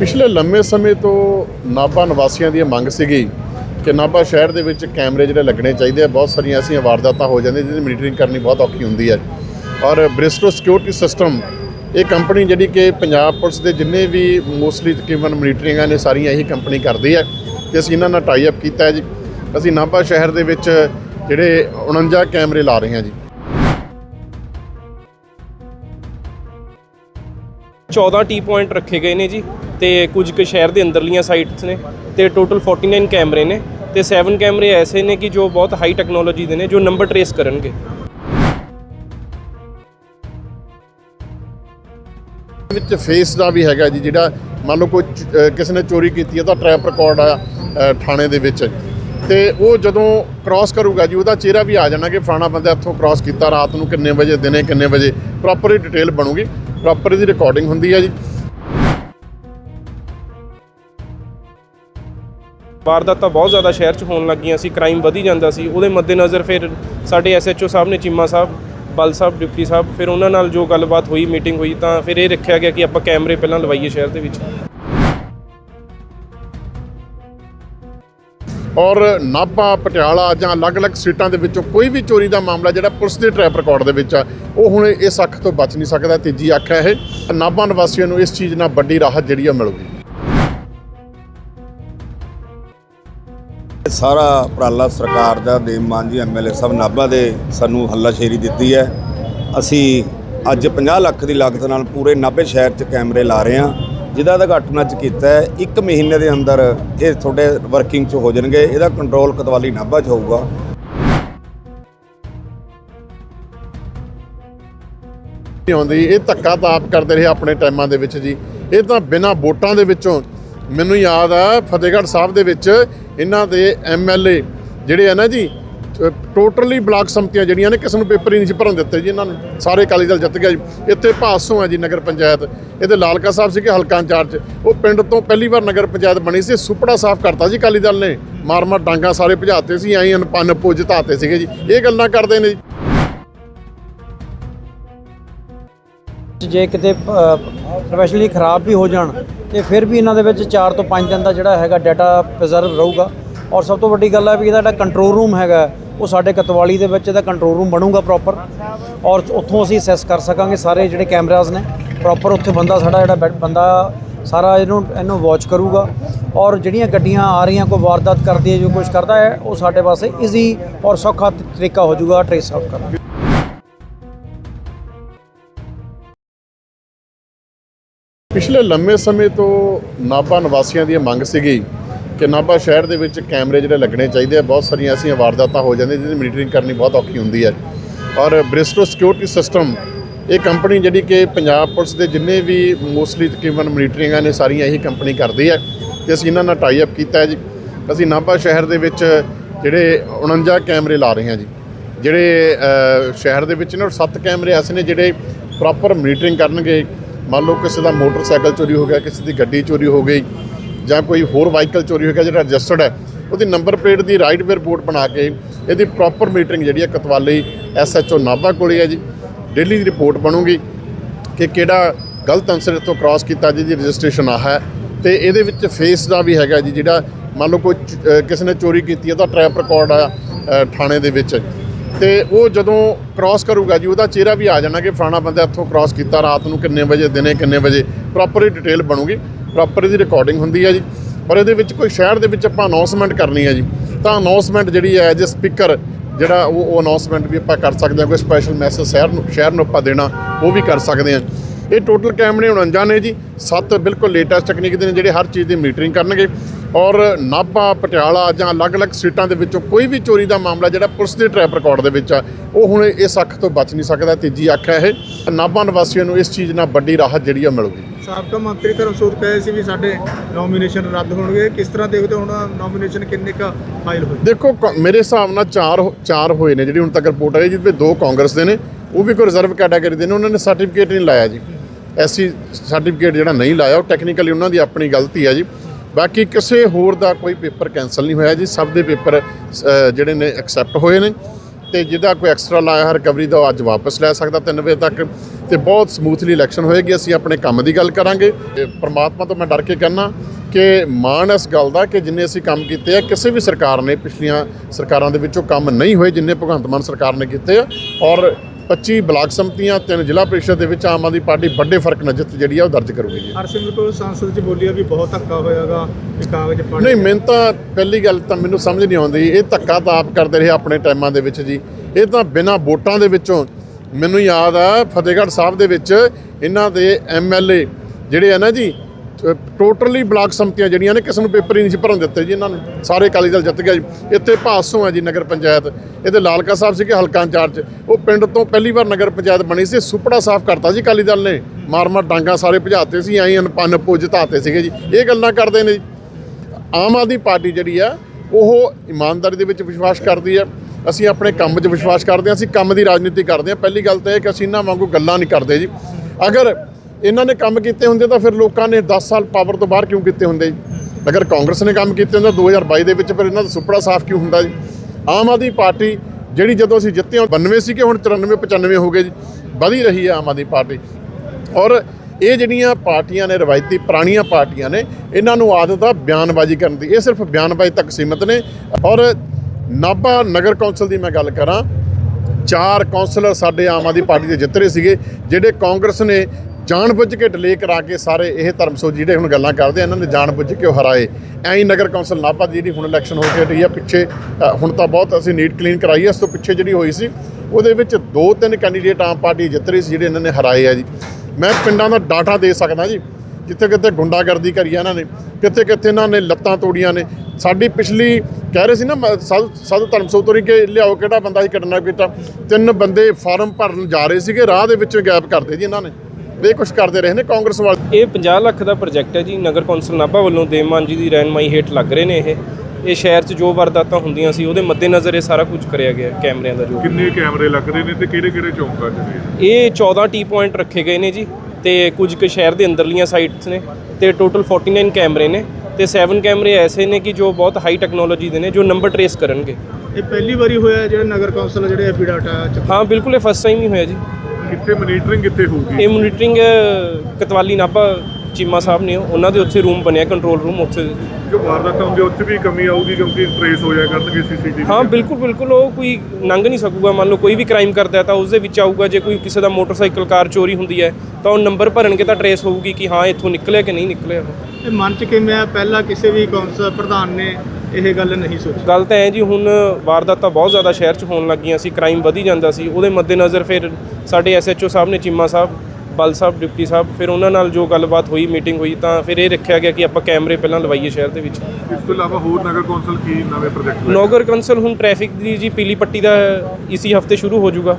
ਪਿਛਲੇ ਲੰਮੇ ਸਮੇਂ ਤੋਂ ਨਾਭਾ ਨਿਵਾਸੀਆਂ ਦੀ ਇਹ ਮੰਗ ਸੀਗੀ ਕਿ ਨਾਭਾ ਸ਼ਹਿਰ ਦੇ ਵਿੱਚ ਕੈਮਰੇ ਜਿਹੜੇ ਲੱਗਣੇ ਚਾਹੀਦੇ ਆ, ਬਹੁਤ ਸਾਰੀਆਂ ਐਸੀਆਂ ਵਾਰਦਾਤਾਂ ਹੋ ਜਾਂਦੀਆਂ ਜਿਹਦੀ ਮੋਨੀਟਰਿੰਗ ਕਰਨੀ ਬਹੁਤ ਔਖੀ ਹੁੰਦੀ ਹੈ। ਔਰ ਬ੍ਰਿਸਟੋ ਸਿਕਿਉਰਿਟੀ ਸਿਸਟਮ ਇਹ ਕੰਪਨੀ ਜਿਹੜੀ ਕਿ ਪੰਜਾਬ ਪੁਲਿਸ ਦੇ ਜਿੰਨੇ ਵੀ ਮੋਸਟਲੀ ਤਕਰੀਬਨ ਮੋਨੀਟਰਿੰਗਾਂ ਨੇ, ਸਾਰੀਆਂ ਇਹੀ ਕੰਪਨੀ ਕਰਦੀ ਹੈ ਤੇ ਅਸੀਂ ਇਹਨਾਂ ਨਾਲ ਟਾਈ ਅਪ ਕੀਤਾ ਹੈ ਜੀ। ਅਸੀਂ ਨਾਭਾ ਸ਼ਹਿਰ ਦੇ ਵਿੱਚ ਜਿਹੜੇ 49 ਕੈਮਰੇ ਲਾ ਰਹੇ ਹਾਂ ਜੀ। 14 ਟੀ ਪੁਆਇੰਟ ਰੱਖੇ ਗਏ ਨੇ ਜੀ। ਤੇ ਕੁਝ ਕੁ ਸ਼ਹਿਰ ਦੇ ਅੰਦਰਲੀਆਂ ਸਾਈਟਸ ਨੇ ਤੇ ਟੋਟਲ 49 ਕੈਮਰੇ ਨੇ ਤੇ 7 ਕੈਮਰੇ ਐਸੇ ਨੇ ਕਿ ਜੋ ਬਹੁਤ ਹਾਈ ਟੈਕਨੋਲੋਜੀ ਦੇ ਨੇ, ਜੋ ਨੰਬਰ ਟਰੇਸ ਕਰਨਗੇ। ਵਿੱਚ ਫੇਸ ਦਾ ਵੀ ਹੈਗਾ ਜੀ, ਜਿਹੜਾ ਮੰਨ ਲਓ ਕੋਈ ਕਿਸੇ ਨੇ ਚੋਰੀ ਕੀਤੀ ਹੈ ਤਾਂ ਟਰੈਪ ਰਿਕਾਰਡ ਆ ਥਾਣੇ ਦੇ ਵਿੱਚ। ਤੇ ਉਹ ਜਦੋਂ ਕ੍ਰਾਸ ਕਰੂਗਾ ਜੀ, ਉਹਦਾ ਚਿਹਰਾ ਵੀ ਆ ਜਾਣਾ ਕਿ ਫਲਾਣਾ ਬੰਦਾ ਇੱਥੋਂ ਕ੍ਰਾਸ ਕੀਤਾ ਰਾਤ ਨੂੰ ਕਿੰਨੇ ਵਜੇ, ਦਿਨੇ ਕਿੰਨੇ ਵਜੇ ਪ੍ਰੋਪਰ ਹੀ ਡਿਟੇਲ ਬਣੂਗੀ ਪ੍ਰੋਪਰ ਇਹਦੀ ਰਿਕਾਰਡਿੰਗ ਹੁੰਦੀ ਹੈ ਜੀ। ਵਾਰਦਾਤਾਂ ਬਹੁਤ ਜ਼ਿਆਦਾ ਸ਼ਹਿਰ 'ਚ ਹੋਣ ਲੱਗੀਆਂ ਸੀ ਕ੍ਰਾਈਮ ਵਧੀ ਜਾਂਦਾ ਸੀ। ਉਹਦੇ ਮੱਦੇਨਜ਼ਰ ਫਿਰ ਸਾਡੇ ਐਸਐਚਓ ਸਾਹਿਬ ਨੇ ਚੀਮਾ ਸਾਹਿਬ, ਬਲ ਸਾਹਿਬ, ਡਿਪਟੀ ਸਾਹਿਬ, ਫਿਰ ਉਹਨਾਂ ਨਾਲ ਜੋ ਗੱਲਬਾਤ ਹੋਈ ਮੀਟਿੰਗ ਹੋਈ, ਤਾਂ ਫਿਰ ਇਹ ਰੱਖਿਆ ਗਿਆ ਕਿ ਆਪਾਂ ਕੈਮਰੇ ਪਹਿਲਾਂ ਲਵਾਈਏ ਸ਼ਹਿਰ ਦੇ ਵਿੱਚ। ਔਰ ਨਾਭਾ, ਪਟਿਆਲਾ ਜਾਂ ਅਲੱਗ-ਅਲੱਗ ਸੀਟਾਂ ਦੇ ਵਿੱਚੋਂ ਕੋਈ ਵੀ ਚੋਰੀ ਦਾ ਮਾਮਲਾ ਜਿਹੜਾ ਪੁਲਿਸ ਦੇ ਟਰੈਪ ਰਿਕਾਰਡ ਦੇ ਵਿੱਚ ਆ, ਉਹ ਹੁਣ ਇਸ ਅੱਖ ਤੋਂ ਬਚ ਨਹੀਂ ਸਕਦਾ, ਤੀਜੀ ਅੱਖ ਹੈ ਇਹ। ਨਾਭਾ ਨਿਵਾਸੀਆਂ ਨੂੰ ਇਸ ਚੀਜ਼ ਨਾਲ ਵੱਡੀ ਰਾਹਤ ਜਿਹੜੀ ਆ ਮਿਲੂਗੀ। ਸਾਰਾ ਉਪਰਾਲਾ ਸਰਕਾਰ ਦਾ, ਦੇਵ ਮਾਨ ਜੀ ਐਮਐਲਏ ਸਾਹਿਬ ਨਾਭਾ ਦੇ ਸਾਨੂੰ ਹੱਲਾਸ਼ੇਰੀ ਦਿੱਤੀ ਹੈ। ਅਸੀਂ ਅੱਜ 50 ਲੱਖ ਦੀ ਲਾਗਤ ਨਾਲ ਪੂਰੇ ਨਾਭੇ ਸ਼ਹਿਰ 'ਚ ਕੈਮਰੇ ਲਾ ਰਹੇ ਹਾਂ। ਜਿਹਦਾ ਉਦਘਾਟਨ ਅੱਜ ਕੀਤਾ ਹੈ। ਇੱਕ ਮਹੀਨੇ ਦੇ ਅੰਦਰ ਇਹ ਤੁਹਾਡੇ ਵਰਕਿੰਗ 'ਚ ਹੋ ਜਾਣਗੇ। ਇਹਦਾ ਕੰਟਰੋਲ ਕਤਵਾਲੀ ਨਾਭਾ 'ਚ ਹੋਊਗਾ। ਆਉਂਦੀ। ਇਹ ਧੱਕਾ ਤਾਂ ਆਪ ਕਰਦੇ ਰਹੇ ਆਪਣੇ ਟਾਈਮਾਂ ਦੇ ਵਿੱਚ ਜੀ। ਇਹ ਤਾਂ ਬਿਨਾਂ ਵੋਟਾਂ ਦੇ ਵਿੱਚੋਂ ਮੈਨੂੰ ਯਾਦ ਆ, ਫਤਿਹਗੜ੍ਹ ਸਾਹਿਬ ਦੇ ਵਿੱਚ ਇਹਨਾਂ ਦੇ ਐਮਐਲਏ ਜਿਹੜੇ ਆ ਨਾ ਜੀ ਟੋਟਲੀ ਬਲਾਕ ਸੰਮਤੀਆਂ ਜਿਹੜੀਆਂ ਨੇ, ਕਿਸੇ ਨੂੰ ਪੇਪਰ ਹੀ ਨਹੀਂ ਸੀ ਭਰਨ ਦਿੱਤੇ ਜੀ, ਇਹਨਾਂ ਨੂੰ ਸਾਰੇ ਅਕਾਲੀ ਦਲ ਜਿੱਤ ਗਿਆ ਜੀ। ਇੱਥੇ ਭਾਸੋਂ ਆ ਜੀ ਨਗਰ ਪੰਚਾਇਤ ਇਹਦੇ ਲਾਲਕਾ ਸਾਹਿਬ ਸੀਗੇ ਹਲਕਾ ਇੰਚਾਰਜ, ਉਹ ਪਿੰਡ ਤੋਂ ਪਹਿਲੀ ਵਾਰ ਨਗਰ ਪੰਚਾਇਤ ਬਣੀ ਸੀ, ਸੁਪੜਾ ਸਾਫ਼ ਕਰਤਾ ਜੀ ਅਕਾਲੀ ਦਲ ਨੇ। ਮਾਰ ਮਾਰ ਡਾਂਗਾ ਸਾਰੇ ਭਜਾਤੇ ਸੀ, ਐਂ ਅਨਪਨ ਪੁੱਜ ਧਾਤੇ ਸੀਗੇ ਜੀ। ਇਹ ਗੱਲਾਂ ਕਰਦੇ ਨੇ ਜੀ। ਜੇ ਕਿਤੇ ਪ੍ਰੋਫੈਸ਼ਨਲੀ ਖਰਾਬ ਵੀ ਹੋ ਜਾਣ, ਤੇ ਫਿਰ ਵੀ ਇਹਨਾਂ ਦੇ ਵਿੱਚ 4 ਤੋਂ 5 ਦਿਨ ਦਾ ਜਿਹੜਾ ਹੈਗਾ ਡਾਟਾ ਪ੍ਰੀਜ਼ਰਵ ਰਹੂਗਾ। ਔਰ ਸਭ ਤੋਂ ਵੱਡੀ ਗੱਲ ਹੈ ਵੀ ਇਹਦਾ ਜਿਹੜਾ ਕੰਟਰੋਲ ਰੂਮ ਹੈਗਾ, ਉਹ ਸਾਡੇ ਕਤਵਾਲੀ ਦੇ ਵਿੱਚ ਇਹਦਾ ਕੰਟਰੋਲ ਰੂਮ ਬਣੂਗਾ ਪ੍ਰੋਪਰ ਔਰ ਉੱਥੋਂ ਅਸੀਂ ਅਸੈਸ ਕਰ ਸਕਾਂਗੇ ਸਾਰੇ ਜਿਹੜੇ ਕੈਮਰਾਜ਼ ਨੇ। ਪ੍ਰੋਪਰ ਉੱਥੇ ਬੰਦਾ ਸਾਡਾ ਜਿਹੜਾ ਬੈ- ਬੰਦਾ ਸਾਰਾ ਇਹਨੂੰ ਇਹਨੂੰ ਵਾਚ ਕਰੂਗਾ। ਔਰ ਜਿਹੜੀਆਂ ਗੱਡੀਆਂ ਆ ਰਹੀਆਂ, ਕੋਈ ਵਾਰਦਾਤ ਕਰਦੀ ਹੈ ਜੋ ਕੁਝ ਕਰਦਾ ਹੈ, ਉਹ ਸਾਡੇ ਵਾਸਤੇ ਈਜ਼ੀ ਔਰ ਸੌਖਾ ਤਰੀਕਾ ਹੋ ਜਾਊਗਾ ਟ੍ਰੇਸ ਆਊਟ ਕਰਨ। ਪਿਛਲੇ ਲੰਮੇ ਸਮੇਂ ਤੋਂ ਨਾਭਾ ਨਿਵਾਸੀਆਂ ਦੀ ਇਹ ਮੰਗ ਸੀਗੀ ਕਿ ਨਾਭਾ ਸ਼ਹਿਰ ਦੇ ਵਿੱਚ ਕੈਮਰੇ ਜਿਹੜੇ ਲੱਗਣੇ ਚਾਹੀਦੇ ਆ, ਬਹੁਤ ਸਾਰੀਆਂ ਐਸੀਆਂ ਵਾਰਦਾਤਾਂ ਹੋ ਜਾਂਦੀਆਂ ਜਿਹਦੀ ਮੋਨੀਟਰਿੰਗ ਕਰਨੀ ਬਹੁਤ ਔਖੀ ਹੁੰਦੀ ਹੈ। ਔਰ ਬ੍ਰਿਸਟੋ ਸਿਕਿਉਰਿਟੀ ਸਿਸਟਮ ਇਹ ਕੰਪਨੀ ਜਿਹੜੀ ਕਿ ਪੰਜਾਬ ਪੁਲਿਸ ਦੇ ਜਿੰਨੇ ਵੀ ਮੋਸਟਲੀ ਤਕਰੀਬਨ ਮੋਨੀਟਰਿੰਗਾਂ ਨੇ, ਸਾਰੀਆਂ ਇਹੀ ਕੰਪਨੀ ਕਰਦੀ ਹੈ ਤੇ ਅਸੀਂ ਇਹਨਾਂ ਨਾਲ ਟਾਈ ਅਪ ਕੀਤਾ ਹੈ ਜੀ। ਅਸੀਂ ਨਾਭਾ ਸ਼ਹਿਰ ਦੇ ਵਿੱਚ ਜਿਹੜੇ 49 ਕੈਮਰੇ ਲਾ ਰਹੇ ਹਾਂ ਜੀ। ਜਿਹੜੇ ਸ਼ਹਿਰ ਦੇ ਵਿੱਚ ਨੇ ਔਰ 7 ਕੈਮਰੇ ਐਸੇ ਨੇ ਜਿਹੜੇ ਪ੍ਰੋਪਰ ਮੋਨੀਟਰਿੰਗ ਕਰਨਗੇ। ਮੰਨ ਲਓ ਕਿਸੇ ਦਾ ਮੋਟਰਸਾਈਕਲ ਚੋਰੀ ਹੋ ਗਿਆ, ਕਿਸੇ ਦੀ ਗੱਡੀ ਚੋਰੀ ਹੋ ਗਈ ਜਾਂ ਕੋਈ ਹੋਰ ਵਾਹੀਕਲ ਚੋਰੀ ਹੋ ਗਿਆ ਜਿਹੜਾ ਰਜਿਸਟਰਡ ਹੈ, ਉਹਦੀ ਨੰਬਰ ਪਲੇਟ ਦੀ ਰਾਈਟ ਵੇ ਰਿਪੋਰਟ ਬਣਾ ਕੇ ਇਹਦੀ ਪ੍ਰੋਪਰ ਮੀਟਿੰਗ ਜਿਹੜੀ ਹੈ ਕਤਵਾਲੀ ਐਸਐਚਓ ਨਾਭਾ ਕੋਲੇ ਹੈ ਜੀ। ਡੇਲੀ ਦੀ ਰਿਪੋਰਟ ਬਣੂਗੀ ਕਿ ਕਿਹੜਾ ਗਲਤ ਅਨਸਰ ਇੱਥੋਂ ਕ੍ਰਾਸ ਕੀਤਾ ਜਿਹਦੀ ਰਜਿਸਟ੍ਰੇਸ਼ਨ ਆ ਹੈ। ਤੇ ਇਹਦੇ ਵਿੱਚ ਫੇਸ ਦਾ ਵੀ ਹੈਗਾ ਜੀ, ਜਿਹੜਾ ਮੰਨ ਲਓ ਕੋਈ ਕਿਸੇ ਨੇ ਚੋਰੀ ਕੀਤੀ ਹੈ ਤਾਂ ਟਰੈਪ ਰਿਕਾਰਡ ਆ ਥਾਣੇ ਦੇ ਵਿੱਚ। ਤੇ ਉਹ ਜਦੋਂ ਕ੍ਰਾਸ ਕਰੂਗਾ ਜੀ, ਉਹਦਾ ਚਿਹਰਾ ਵੀ ਆ ਜਾਣਾ ਕਿ ਫਲਾਣਾ ਬੰਦਾ ਇੱਥੋਂ ਕ੍ਰਾਸ ਕੀਤਾ, ਰਾਤ ਨੂੰ ਕਿੰਨੇ ਵਜੇ, ਦਿਨੇ ਕਿੰਨੇ ਵਜੇ ਪ੍ਰੋਪਰ ਹੀ ਡਿਟੇਲ ਬਣੂਗੀ। ਪ੍ਰੋਪਰ ਇਹਦੀ ਰਿਕਾਰਡਿੰਗ ਹੁੰਦੀ ਹੈ ਜੀ। ਪਰ ਇਹਦੇ ਵਿੱਚ ਕੋਈ ਸ਼ਹਿਰ ਦੇ ਵਿੱਚ ਆਪਾਂ ਅਨਾਉਂਸਮੈਂਟ ਕਰਨੀ ਹੈ ਜੀ। ਤਾਂ ਅਨਾਉਂਸਮੈਂਟ ਜਿਹੜੀ ਹੈ ਜੇ ਸਪੀਕਰ ਜਿਹੜਾ ਉਹ ਉਹ ਅਨਾਉਂਸਮੈਂਟ ਵੀ ਆਪਾਂ ਕਰ ਸਕਦੇ ਹਾਂ ਕੋਈ ਸਪੈਸ਼ਲ ਮੈਸੇਜ ਸ਼ਹਿਰ ਨੂੰ ਸ਼ਹਿਰ ਨੂੰ ਆਪਾਂ ਦੇਣਾ, ਉਹ ਵੀ ਕਰ ਸਕਦੇ ਹਾਂ ਇਹ ਟੋਟਲ ਕੈਮਰੇ 49 ਨੇ ਜੀ। ਸੱਤ ਬਿਲਕੁਲ ਲੇਟੈਸਟ ਟੈਕਨੀਕ ਦੇ ਨੇ, ਜਿਹੜੇ ਹਰ ਚੀਜ਼ ਦੀ ਮੀਟਰਿੰਗ ਕਰਨਗੇ। ਔਰ ਨਾਭਾ ਪਟਿਆਲਾ ਜਾਂ ਅਲੱਗ-ਅਲੱਗ ਸੀਟਾਂ ਦੇ ਵਿੱਚੋਂ ਕੋਈ ਵੀ ਚੋਰੀ ਦਾ ਮਾਮਲਾ ਜਿਹੜਾ ਪੁਲਿਸ ਦੇ ਟਰੈਪ ਰਿਕਾਰਡ ਦੇ ਵਿੱਚ ਆ ਉਹ ਹੁਣ ਇਸ ਅੱਖ ਤੋਂ ਬਚ ਨਹੀਂ ਸਕਦਾ ਤੀਜੀ ਅੱਖ ਹੈ ਇਹ। ਨਾਭਾ ਨਿਵਾਸੀਆਂ ਨੂੰ ਇਸ ਚੀਜ਼ ਨਾਲ ਵੱਡੀ ਰਾਹਤ ਜਿਹੜੀ ਆ ਮਿਲੂਗੀ। ਸਾਬਕਾ ਮੰਤਰੀ ਧਰਮਸੋਤ ਕਹੇ ਸੀ ਵੀ ਸਾਡੇ ਨੋਮੀਨੇਸ਼ਨ ਰੱਦ ਹੋਣਗੇ। ਕਿਸ ਤਰ੍ਹਾਂ ਦੇਖਦੇ ਹੋ ਹੁਣ ਨੋਮੀਨੇਸ਼ਨ ਕਿੰਨੇ ਕ ਫਾਈਲ ਹੋਈ? ਦੇਖੋ ਮੇਰੇ ਹਿਸਾਬ ਨਾਲ ਚਾਰ ਚਾਰ ਹੋਏ ਨੇ ਜਿਹੜੀ ਹੁਣ ਤੱਕ ਰਿਪੋਰਟ ਆਈ ਜਿਹਦੇ ਵਿੱਚ ਦੋ ਕਾਂਗਰਸ ਦੇ ਨੇ। ਉਹ ਵੀ ਕੋਈ ਰਿਜ਼ਰਵ ਕੈਟਾਗਰੀ ਦੇ ਨੇ ਉਹਨਾਂ ਨੇ ਸਰਟੀਫਿਕੇਟ ਨਹੀਂ ਲਾਇਆ ਜੀ। ਐਸੀ ਸਰਟੀਫਿਕੇਟ ਜਿਹੜਾ ਨਹੀਂ ਲਾਇਆ ਉਹ ਟੈਕਨੀਕਲੀ ਉਹਨਾਂ ਦੀ ਆਪਣੀ ਗਲਤੀ ਹੈ ਜੀ। ਬਾਕੀ ਕਿਸੇ ਹੋਰ ਦਾ ਕੋਈ ਪੇਪਰ ਕੈਨਸਲ ਨਹੀਂ ਹੋਇਆ ਜੀ। ਸਭ ਦੇ ਪੇਪਰ ਜਿਹੜੇ ਨੇ ਐਕਸੈਪਟ ਹੋਏ ਨੇ। ਤੇ ਜਿਹਦਾ ਕੋਈ ਐਕਸਟਰਾ ਲਾਇਆ ਰਿਕਵਰੀ ਦਾ ਉਹ ਅੱਜ ਵਾਪਸ ਲੈ ਸਕਦਾ 3 ਵਜੇ ਤੱਕ। ਤੇ ਬਹੁਤ ਸਮੂਥਲੀ ਇਲੈਕਸ਼ਨ ਹੋਏਗੀ। ਅਸੀਂ ਆਪਣੇ ਕੰਮ ਦੀ ਗੱਲ ਕਰਾਂਗੇ। ਤੇ ਪ੍ਰਮਾਤਮਾ ਤੋਂ ਮੈਂ ਡਰ ਕੇ ਕਹਿੰਨਾ ਕਿ ਮਾਣ ਇਸ ਗੱਲ ਦਾ ਕਿ ਜਿੰਨੇ ਅਸੀਂ ਕੰਮ ਕੀਤੇ ਆ, ਕਿਸੇ ਵੀ ਸਰਕਾਰ ਨੇ ਪਿਛਲੀਆਂ ਸਰਕਾਰਾਂ ਦੇ ਵਿੱਚੋਂ ਕੰਮ ਨਹੀਂ ਹੋਏ, ਜਿੰਨੇ ਭਗਵੰਤ ਮਾਨ ਸਰਕਾਰ ਨੇ ਕੀਤੇ ਆ। ਔਰ 25 ਬਲਾਕ ਸੰਮਤੀਆਂ ਤਿੰਨ ਜ਼ਿਲ੍ਹਾ ਪ੍ਰੀਸ਼ਦ ਦੇ ਵਿੱਚ ਆਮ ਆਦਮੀ ਪਾਰਟੀ ਵੱਡੇ ਫ਼ਰਕ ਨਾਲ ਜਿੱਤ ਜਿਹੜੀ ਆ ਉਹ ਦਰਜ ਕਰੂਗੀ ਜੀ। ਹਰਸਿਮਰਤ ਕੌਰ ਸੰਸਦ 'ਚ ਬੋਲੀ ਆ ਵੀ ਬਹੁਤ ਧੱਕਾ ਹੋਇਆਗਾ ਇਹ ਕਾਗਜ਼ ਪੜ੍ਹ ਨਹੀਂ ਮੈਨੂੰ ਤਾਂ ਪਹਿਲੀ ਗੱਲ ਤਾਂ ਮੈਨੂੰ ਸਮਝ ਨਹੀਂ ਆਉਂਦੀ। ਇਹ ਧੱਕਾ ਤਾਂ ਆਪ ਕਰਦੇ ਰਹੇ ਆਪਣੇ ਟਾਈਮਾਂ ਦੇ ਵਿੱਚ ਜੀ। ਇਹ ਤਾਂ ਬਿਨਾਂ ਵੋਟਾਂ ਦੇ ਵਿੱਚੋਂ ਮੈਨੂੰ ਯਾਦ ਆ ਫਤਿਹਗੜ੍ਹ ਸਾਹਿਬ ਦੇ ਵਿੱਚ ਇਹਨਾਂ ਦੇ ਐਮਐਲਏ ਜਿਹੜੇ ਆ ਨਾ ਜੀ ਟੋਟਲੀ ਬਲਾਕ ਸੰਮਤੀਆਂ ਜਿਹੜੀਆਂ ਨੇ, ਕਿਸੇ ਨੂੰ ਪੇਪਰ ਹੀ ਨਹੀਂ ਸੀ ਭਰਨ ਦਿੱਤੇ ਜੀ ਇਹਨਾਂ ਨੇ। ਸਾਰੇ ਅਕਾਲੀ ਦਲ ਜਿੱਤ ਗਿਆ ਜੀ। ਇੱਥੇ ਭਾਸੋਂ ਹੈ ਜੀ ਨਗਰ ਪੰਚਾਇਤ। ਇਹਦੇ ਲਾਲਕਾ ਸਾਹਿਬ ਸੀਗੇ ਹਲਕਾ ਇੰਚਾਰਜ। ਉਹ ਪਿੰਡ ਤੋਂ ਪਹਿਲੀ ਵਾਰ ਨਗਰ ਪੰਚਾਇਤ ਬਣੀ ਸੀ। ਸੁਪੜਾ ਸਾਫ਼ ਕਰਤਾ ਜੀ ਅਕਾਲੀ ਦਲ ਨੇ। ਮਾਰ ਮਾਰ ਡਾਂਗਾ ਸਾਰੇ ਭਜਾਤੇ ਸੀ, ਐਂ ਅਨਪਨ ਪੁੱਜਤਾਤੇ ਸੀਗੇ ਜੀ। ਇਹ ਗੱਲਾਂ ਕਰਦੇ ਨੇ ਜੀ। ਆਮ ਆਦਮੀ ਪਾਰਟੀ ਜਿਹੜੀ ਆ, ਉਹ ਇਮਾਨਦਾਰੀ ਦੇ ਵਿੱਚ ਵਿਸ਼ਵਾਸ ਕਰਦੀ ਹੈ ਅਸੀਂ ਆਪਣੇ ਕੰਮ 'ਚ ਵਿਸ਼ਵਾਸ ਕਰਦੇ ਹਾਂ ਅਸੀਂ ਕੰਮ ਦੀ ਰਾਜਨੀਤੀ ਕਰਦੇ ਹਾਂ ਪਹਿਲੀ ਗੱਲ ਤਾਂ ਇਹ ਕਿ ਅਸੀਂ ਇਹਨਾਂ ਵਾਂਗੂ ਗੱਲਾਂ ਨਹੀਂ ਕਰਦੇ ਜੀ। ਅਗਰ ਇਹਨਾਂ ਨੇ ਕੰਮ ਕੀਤੇ ਹੁੰਦੇ ਤਾਂ ਫਿਰ ਲੋਕਾਂ ਨੇ 10 ਸਾਲ ਪਾਵਰ ਤੋਂ ਬਾਹਰ ਕਿਉਂ ਕੀਤੇ ਹੁੰਦੇ ਜੀ? ਅਗਰ ਕਾਂਗਰਸ ਨੇ ਕੰਮ ਕੀਤੇ ਹੁੰਦੇ 2022 ਦੇ ਵਿੱਚ ਫਿਰ ਇਹਨਾਂ ਦਾ ਸੁਪੜਾ ਸਾਫ਼ ਕਿਉਂ ਹੁੰਦਾ ਜੀ? ਆਮ ਆਦਮੀ ਪਾਰਟੀ ਜਿਹੜੀ ਜਦੋਂ ਅਸੀਂ ਜਿੱਤੇ ਹਾਂ 92 ਸੀਗੇ ਹੁਣ 94 95 ਹੋ ਗਏ ਜੀ। ਵਧੀ ਰਹੀ ਹੈ ਆਮ ਆਦਮੀ ਪਾਰਟੀ। ਔਰ ਇਹ ਜਿਹੜੀਆਂ ਪਾਰਟੀਆਂ ਨੇ, ਰਵਾਇਤੀ ਪੁਰਾਣੀਆਂ ਪਾਰਟੀਆਂ ਨੇ, ਇਹਨਾਂ ਨੂੰ ਆਦਤ ਆ ਬਿਆਨਬਾਜ਼ੀ ਕਰਨ ਦੀ। ਇਹ ਸਿਰਫ ਬਿਆਨਬਾਜ਼ੀ ਤੱਕ ਸੀਮਿਤ ਨੇ। ਔਰ ਨਾਭਾ ਨਗਰ ਕੌਂਸਲ ਦੀ ਮੈਂ ਗੱਲ ਕਰਾਂ, ਚਾਰ ਕੌਂਸਲਰ ਸਾਡੇ ਆਮ ਆਦਮੀ ਪਾਰਟੀ ਦੇ ਜਿੱਤ ਰਹੇ ਸੀਗੇ, ਜਿਹੜੇ ਕਾਂਗਰਸ ਨੇ ਜਾਣਬੁੱਝ ਕੇ ਡਿਲੇ ਕਰਾ ਕੇ ਸਾਰੇ ਇਹ ਧਰਮਸੋਤ ਜਿਹੜੇ ਹੁਣ ਗੱਲਾਂ ਕਰਦੇ ਇਹਨਾਂ ਨੇ ਜਾਣਬੁੱਝ ਕੇ ਉਹ ਹਰਾਏ। ਐਂ ਹੀ ਨਗਰ ਕੌਂਸਲ ਨਾਭਾ ਦੀ ਜਿਹੜੀ ਹੁਣ ਇਲੈਕਸ਼ਨ ਹੋ ਕੇ ਹਟੀ ਆ, ਪਿੱਛੇ ਹੁਣ ਤਾਂ ਬਹੁਤ ਅਸੀਂ ਨੀਟ ਕਲੀਨ ਕਰਾਈ ਆ, ਇਸ ਤੋਂ ਪਿੱਛੇ ਜਿਹੜੀ ਹੋਈ ਸੀ, ਉਹਦੇ ਵਿੱਚ ਦੋ ਤਿੰਨ ਕੈਂਡੀਡੇਟ ਆਮ ਪਾਰਟੀ ਜਿੱਤ ਰਹੀ ਸੀ ਜਿਹੜੇ ਇਹਨਾਂ ਨੇ ਹਰਾਏ ਆ ਜੀ। ਮੈਂ ਪਿੰਡਾਂ ਦਾ ਡਾਟਾ ਦੇ ਸਕਦਾ ਜੀ ਜਿੱਥੇ ਕਿਤੇ ਗੁੰਡਾਗਰਦੀ ਕਰੀ ਆ ਇਹਨਾਂ ਨੇ ਕਿੱਥੇ ਕਿੱਥੇ ਇਹਨਾਂ ਨੇ ਲੱਤਾਂ ਤੋੜੀਆਂ ਨੇ। ਸਾਡੀ ਪਿਛਲੀ ਕਹਿ ਰਹੇ ਸੀ ਨਾ, ਮ- ਸਾਧੂ ਸਾਧੂ ਧਰਮ ਸੋਤਰੀ ਕੇ ਲਿਆਓ ਕਿਹੜਾ ਬੰਦਾ ਸੀ, ਕਿਡਨੈਪ ਕੀਤਾ। ਤਿੰਨ ਬੰਦੇ ਫਾਰਮ ਭਰਨ ਜਾ ਰਹੇ ਸੀਗੇ, ਰਾਹ ਦੇ ਵਿੱਚੋਂ ਗੈਪ ਕਰਦੇ ਜੀ ਇਹਨਾਂ ਨੇ। ਇਹ ਕੁਛ ਕਰਦੇ ਰਹੇ ਨੇ ਕਾਂਗਰਸ ਵਾਲੇ। ਇਹ 50 ਲੱਖ ਦਾ ਪ੍ਰੋਜੈਕਟ ਹੈ ਜੀ। ਨਗਰ ਕੌਂਸਲ ਨਾਭਾ ਵੱਲੋਂ ਦੇਵਮਾਨ ਜੀ ਦੀ ਰਹਿਨਮਾਈ ਹੇਠ ਲੱਗ ਰਹੇ ਨੇ ਇਹ। ਇਹ ਸ਼ਹਿਰ 'ਚ ਜੋ ਵਾਰਦਾਤਾਂ ਹੁੰਦੀਆਂ ਸੀ ਉਹਦੇ ਮੱਦੇਨਜ਼ਰ ਇਹ ਸਾਰਾ ਕੁਝ ਕਰਿਆ ਗਿਆ ਕੈਮਰਿਆਂ ਦਾ ਜੋ। ਕਿੰਨੇ ਕੈਮਰੇ ਲੱਗ ਰਹੇ ਨੇ ਤੇ ਕਿਹੜੇ ਕਿਹੜੇ ਚੌਂਕਾਂ 'ਚ ਨੇ? ਇਹ 14 ਟੀ ਪੁਆਇੰਟ ਰੱਖੇ ਗਏ ਨੇ ਜੀ ਤੇ ਕੁਝ ਕੁ ਸ਼ਹਿਰ ਦੇ ਅੰਦਰਲੀਆਂ ਸਾਈਟਸ ਨੇ ਤੇ ਟੋਟਲ 49 ਕੈਮਰੇ ਨੇ ਤੇ 7 ਕੈਮਰੇ ਐਸੇ ਨੇ ਕਿ ਜੋ ਬਹੁਤ ਹਾਈ ਟੈਕਨੋਲੋਜੀ ਦੇ ਨੇ ਜੋ ਨੰਬਰ ਟਰੇਸ ਕਰਨਗੇ। ਇਹ ਪਹਿਲੀ ਵਾਰੀ ਹੋਇਆ ਜਿਹੜਾ ਨਗਰ ਕੌਂਸਲ ਜਿਹੜੇ ਐਫੀਡਾਟਾ ਹਾਂ ਬਿਲਕੁਲ ਇਹ ਫਸਟ ਟਾਈਮ ਹੀ ਹੋਇਆ ਜੀ। ਕਿੱਥੇ ਮੋਨੀਟਰਿੰਗ ਕਿੱਥੇ ਹੋਊਗੀ? ਇਹ ਮੋਨੀਟਰਿੰਗ ਕਤਵਾਲੀ ਨਾਭਾ ਚੀਮਾ ਸਾਹਿਬ ਨੇ ਉਹਨਾਂ ਦੇ ਉੱਥੇ ਰੂਮ ਬਣਿਆ ਕੰਟਰੋਲ ਰੂਮ ਉੱਥੇ। ਜੋ ਵਾਰਦਾਤਾਂ ਹੁੰਦੀ ਉੱਥੇ ਵੀ ਕਮੀ ਆਊਗੀ ਕਿਉਂਕਿ ਟ੍ਰੇਸ ਹੋ ਜਾਇਆ ਕਰਨਗੇ ਸੀਸੀਟੀਵੀ ਹਾਂ ਬਿਲਕੁਲ ਬਿਲਕੁਲ ਉਹ ਕੋਈ ਲੰਘ ਨਹੀਂ ਸਕੂਗਾ ਮੰਨ ਲਓ ਕੋਈ ਵੀ ਕ੍ਰਾਈਮ ਕਰਦਾ ਹੈ ਤਾਂ ਉਸ ਦੇ ਵਿੱਚ ਆਊਗਾ ਜੇ ਕੋਈ ਕਿਸੇ ਦਾ ਮੋਟਰਸਾਈਕਲ ਕਾਰ ਚੋਰੀ ਹੁੰਦੀ ਹੈ ਤਾਂ ਉਹ ਨੰਬਰ ਭਰਨਗੇ ਤਾਂ ਟਰੇਸ ਹੋਊਗੀ ਕਿ ਹਾਂ ਇੱਥੋਂ ਨਿਕਲਿਆ ਕਿ ਨਹੀਂ ਨਿਕਲਿਆ। ਇਹ ਮਨ ਚ ਕਿਵੇਂ ਆ? ਪਹਿਲਾਂ ਕਿਸੇ ਵੀ ਕੌਂਸਲ ਪ੍ਰਧਾਨ ਨੇ ਇਹ ਗੱਲ ਨਹੀਂ ਸੋਚੀ। ਗੱਲ ਤਾਂ ਐ ਜੀ ਹੁਣ ਵਾਰਦਾਤਾਂ ਬਹੁਤ ਜ਼ਿਆਦਾ ਸ਼ਹਿਰ 'ਚ ਹੋਣ ਲੱਗੀਆਂ ਸੀ ਕ੍ਰਾਈਮ ਵਧੀ ਜਾਂਦਾ ਸੀ। ਉਹਦੇ ਮੱਦੇਨਜ਼ਰ ਫਿਰ ਸਾਡੇ ਐਸਐਚਓ ਸਾਹਿਬ ਨੇ ਚੀਮਾ ਸਾਹਿਬ ਬਲ ਸਾਹਿਬ ਡਿਪਟੀ ਸਾਹਿਬ ਫਿਰ ਉਹਨਾਂ ਨਾਲ ਜੋ ਗੱਲਬਾਤ ਹੋਈ ਮੀਟਿੰਗ ਹੋਈ ਤਾਂ ਫਿਰ ਇਹ ਰੱਖਿਆ ਗਿਆ ਕਿ ਆਪਾਂ ਕੈਮਰੇ ਪਹਿਲਾਂ ਲਵਾਈਏ ਸ਼ਹਿਰ ਦੇ ਵਿੱਚ। ਇਸ ਤੋਂ ਇਲਾਵਾ ਹੋਰ ਨਗਰ ਕੌਂਸਲ ਕੀ ਨਵੇਂ ਪ੍ਰੋਜੈਕਟ ਨੌਗਰ ਕੌਂਸਲ ਹੁਣ ਟ੍ਰੈਫਿਕ ਦੀ ਜੀ ਪੀਲੀ ਪੱਟੀ ਦਾ ਇਸੀ ਹਫ਼ਤੇ ਸ਼ੁਰੂ ਹੋ ਜਾਊਗਾ।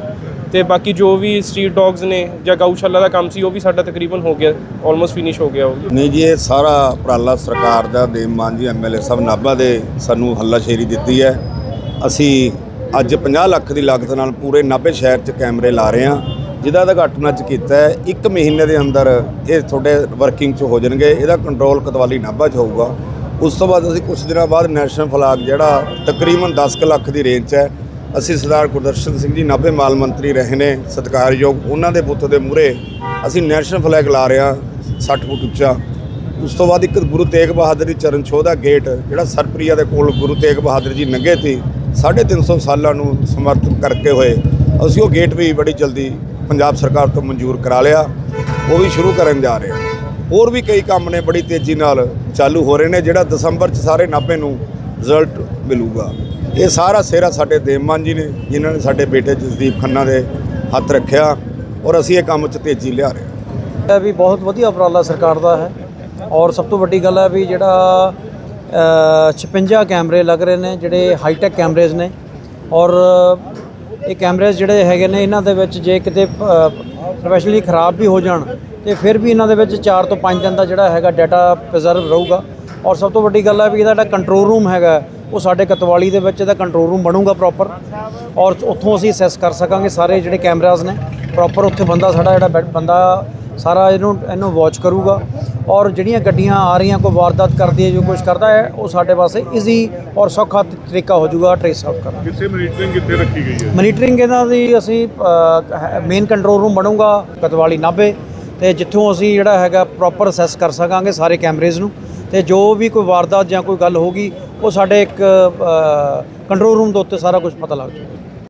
ਤੇ ਬਾਕੀ ਜੋ ਵੀ ਸਟਰੀਟ ਡੌਗਸ ਨੇ ਜਾਂ ਗਊਸ਼ਾਲਾ ਦਾ ਕੰਮ ਸੀ, ਉਹ ਵੀ ਸਾਡਾ ਤਕਰੀਬਨ ਹੋ ਗਿਆ ਆਲਮੋਸਟ ਫਿਨਿਸ਼ ਹੋ ਗਿਆ ਉਹ ਨਹੀਂ ਜੀ, ਇਹ ਸਾਰਾ ਉਪਰਾਲਾ ਸਰਕਾਰ ਦਾ, ਦੇਵ ਮਾਨ ਜੀ ਐਮਐਲਏ ਸਾਹਿਬ ਨਾਭਾ ਦੇ ਸਾਨੂੰ ਹੱਲਾਸ਼ੇਰੀ ਦਿੱਤੀ ਹੈ। ਅਸੀਂ ਅੱਜ 50 ਲੱਖ ਦੀ ਲਾਗਤ ਨਾਲ ਪੂਰੇ ਨਾਭੇ ਸ਼ਹਿਰ 'ਚ ਕੈਮਰੇ ਲਾ ਰਹੇ ਹਾਂ। ਜਿਹਦਾ ਉਦਘਾਟਨ ਅੱਜ ਕੀਤਾ ਹੈ, ਇੱਕ ਮਹੀਨੇ ਦੇ ਅੰਦਰ ਇਹ ਤੁਹਾਡੇ ਵਰਕਿੰਗ 'ਚ ਹੋ ਜਾਣਗੇ। ਇਹਦਾ ਕੰਟਰੋਲ ਕਤਵਾਲੀ ਨਾਭਾ 'ਚ ਹੋਊਗਾ। ਉਸ ਤੋਂ ਬਾਅਦ ਅਸੀਂ ਕੁਝ ਦਿਨਾਂ ਬਾਅਦ ਨੈਸ਼ਨਲ ਫਲਾਗ ਜਿਹੜਾ ਤਕਰੀਬਨ 10 ਕੁ ਲੱਖ ਦੀ ਰੇਂਜ 'ਚ ਹੈ। ਅਸੀਂ ਸਰਦਾਰ ਗੁਰਦਰਸ਼ਨ ਸਿੰਘ ਜੀ, ਨਾਭੇ ਮਾਲ ਮੰਤਰੀ ਰਹੇ ਨੇ, ਸਤਿਕਾਰਯੋਗ ਉਹਨਾਂ ਦੇ ਬੁੱਤ ਦੇ ਮੂਹਰੇ ਅਸੀਂ ਨੈਸ਼ਨਲ ਫਲੈਗ ਲਾ ਰਹੇ ਹਾਂ 60 ਫੁੱਟ ਉੱਚਾ। ਉਸ ਤੋਂ ਬਾਅਦ ਇੱਕ ਗੁਰੂ ਤੇਗ ਬਹਾਦਰ ਦੀ ਚਰਨ ਛੋਹ ਦਾ ਗੇਟ, ਜਿਹੜਾ ਸਰਪ੍ਰੀਆ ਦੇ ਕੋਲ ਗੁਰੂ ਤੇਗ ਬਹਾਦਰ ਜੀ ਨੰਗੇ ਸੀ 350 ਸਾਲਾਂ ਨੂੰ ਸਮਰਪਿਤ ਕਰਕੇ ਹੋਏ। ਅਸੀਂ ਉਹ ਗੇਟ ਵੀ ਬੜੀ ਜਲਦੀ ਪੰਜਾਬ ਸਰਕਾਰ ਤੋਂ ਮਨਜ਼ੂਰ ਕਰਾ ਲਿਆ, ਉਹ ਵੀ ਸ਼ੁਰੂ ਕਰਨ ਜਾ ਰਹੇ ਹਾਂ। ਹੋਰ ਵੀ ਕਈ ਕੰਮ ਨੇ ਬੜੀ ਤੇਜ਼ੀ ਨਾਲ ਚਾਲੂ ਹੋ ਰਹੇ ਨੇ, ਜਿਹੜਾ ਦਸੰਬਰ ਚ ਸਾਰੇ ਨਾਭੇ ਨੂੰ ਰਿਜ਼ਲਟ ਮਿਲੂਗਾ। ਇਹ ਸਾਰਾ ਸਿਹਰਾ ਸਾਡੇ ਦੇਵਮਾਨ ਜੀ ਨੇ ਜਿਨ੍ਹਾਂ ਨੇ ਸਾਡੇ ਬੇਟੇ ਜਸਦੀਪ ਖੰਨਾ ਦੇ ਹੱਥ ਰੱਖਿਆ ਔਰ ਅਸੀਂ ਇਹ ਕੰਮ 'ਚ ਤੇਜ਼ੀ ਲਿਆ ਰਹੇ ਹਾਂ। ਵੀ ਬਹੁਤ ਵਧੀਆ ਉਪਰਾਲਾ ਸਰਕਾਰ ਦਾ ਹੈ ਔਰ ਸਭ ਤੋਂ ਵੱਡੀ ਗੱਲ ਹੈ ਵੀ ਜਿਹੜਾ ਅ, 56 ਕੈਮਰੇ ਲੱਗ ਰਹੇ ਨੇ ਜਿਹੜੇ ਹਾਈਟੈਕ ਕੈਮਰੇਜ਼ ਨੇ ਔਰ ਇਹ ਕੈਮਰੇਜ਼ ਜਿਹੜੇ ਹੈਗੇ ਨੇ ਇਹਨਾਂ ਦੇ ਵਿੱਚ ਜੇ ਕਿਤੇ ਪ੍ਰੋਫੈਸ਼ਨਲੀ ਖਰਾਬ ਵੀ ਹੋ ਜਾਣ ਤੇ ਫਿਰ ਵੀ ਇਹਨਾਂ ਦੇ ਵਿੱਚ 4 ਤੋਂ 5 ਦਿਨ ਦਾ ਜਿਹੜਾ ਹੈਗਾ ਡਾਟਾ ਪ੍ਰੀਜ਼ਰਵ ਰਹੂਗਾ ਔਰ ਸਭ ਤੋਂ ਵੱਡੀ ਗੱਲ ਹੈ ਵੀ ਇਹਦਾ ਜਿਹੜਾ ਕੰਟਰੋਲ ਰੂਮ ਹੈਗਾ ਉਹ ਸਾਡੇ ਕਤਵਾਲੀ ਦੇ ਵਿੱਚ ਇਹਦਾ ਕੰਟਰੋਲ ਰੂਮ ਬਣੂਗਾ ਪ੍ਰੋਪਰ ਔਰ ਉੱਥੋਂ ਅਸੀਂ ਅਸੈਸ ਕਰ ਸਕਾਂਗੇ ਸਾਰੇ ਜਿਹੜੇ ਕੈਮਰਾਜ਼ ਨੇ। ਪ੍ਰੋਪਰ ਉੱਥੇ ਬੰਦਾ ਸਾਡਾ ਜਿਹੜਾ ਬੰਦਾ ਸਾਰਾ ਇਹਨੂੰ ਇਹਨੂੰ ਵਾਚ ਕਰੂਗਾ ਔਰ ਜਿਹੜੀਆਂ ਗੱਡੀਆਂ ਆ ਰਹੀਆਂ ਕੋਈ ਵਾਰਦਾਤ ਕਰਦੀ ਹੈ ਜੋ ਕੁਝ ਕਰਦਾ ਹੈ ਉਹ ਸਾਡੇ ਵਾਸਤੇ ਈਜ਼ੀ ਔਰ ਸੌਖਾ ਤਰੀਕਾ ਹੋ ਜਾਊਗਾ ਟ੍ਰੇਸ ਆਊਟ ਕਰਨ। ਕਿਸੇ ਮਨੀਟਰਿੰਗ ਕਿੱਥੇ ਰੱਖੀ ਗਈ ਹੈ? ਮਨੀਟਰਿੰਗ ਇਹਨਾਂ ਦੀ ਅਸੀਂ ਮੇਨ ਕੰਟਰੋਲ ਰੂਮ ਬਣੂਗਾ ਕਤਵਾਲੀ ਨਾਭੇ ਤੇ ਜਿੱਥੋਂ ਅਸੀਂ ਜਿਹੜਾ ਹੈਗਾ ਪ੍ਰੋਪਰ ਅਸੈਸ ਕਰ ਸਕਾਂਗੇ ਸਾਰੇ ਕੈਮਰੇਜ਼ ਨੂੰ। ਤੇ ਜੋ ਵੀ ਕੋਈ ਵਾਰਦਾਤ ਜਾਂ ਕੋਈ ਗੱਲ ਹੋਗੀ ਉਹ ਸਾਡੇ ਇੱਕ ਕੰਟਰੋਲ ਰੂਮ ਦੇ ਉੱਤੇ ਸਾਰਾ ਕੁਝ ਪਤਾ ਲੱਗ ਜਾਊਗਾ।